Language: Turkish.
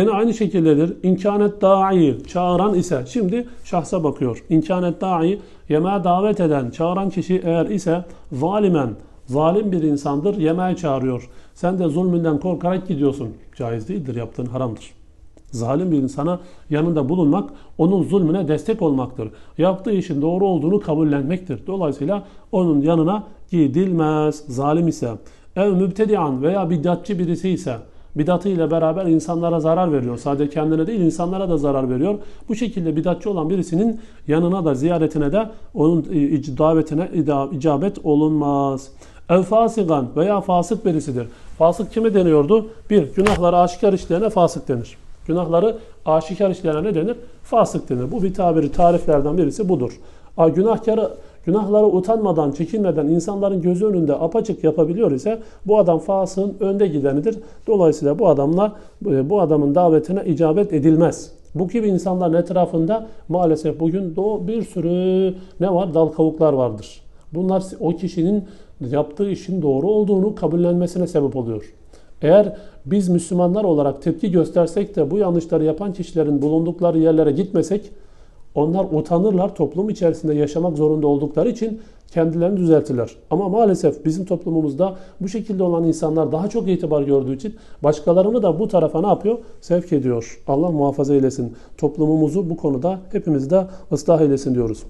Yine aynı şekildedir. İmkanet da'i çağıran ise şimdi şahsa bakıyor. İmkanet da'i yemeğe davet eden, çağıran kişi eğer ise zalimen, zalim bir insandır, yemeğe çağırıyor. Sen de zulmünden korkarak gidiyorsun. Caiz değildir, yaptığın haramdır. Zalim bir insana yanında bulunmak, onun zulmüne destek olmaktır. Yaptığı işin doğru olduğunu kabullenmektir. Dolayısıyla onun yanına gidilmez. Zalim ise, ev mübtedian veya bidatçı birisi ise, bidatıyla beraber insanlara zarar veriyor. Sadece kendine değil insanlara da zarar veriyor. Bu şekilde bidatçı olan birisinin yanına da ziyaretine de onun e, davetine icabet olunmaz. Ev fasigan veya fasık birisidir. Fasık kime deniyordu? Bir, günahları aşikar işleyene fasık denir. Günahları aşikar işleyene ne denir? Fasık denir. Bu bir tabiri, tariflerden birisi budur. A, günahkarı günahları utanmadan, çekinmeden insanların gözü önünde apaçık yapabiliyor ise bu adam fasığın önde gidenidir. Dolayısıyla bu adamlar e, bu adamın davetine icabet edilmez. Bu gibi insanların etrafında maalesef bugün bir sürü ne var? Dal kavuklar vardır. Bunlar o kişinin yaptığı işin doğru olduğunu kabullenmesine sebep oluyor. Eğer biz Müslümanlar olarak tepki göstersek de bu yanlışları yapan kişilerin bulundukları yerlere gitmesek onlar utanırlar, toplum içerisinde yaşamak zorunda oldukları için kendilerini düzeltirler. Ama maalesef bizim toplumumuzda bu şekilde olan insanlar daha çok itibar gördüğü için başkalarını da bu tarafa ne yapıyor? Sevk ediyor. Allah muhafaza eylesin. Toplumumuzu bu konuda hepimiz de ıslah eylesin diyoruz.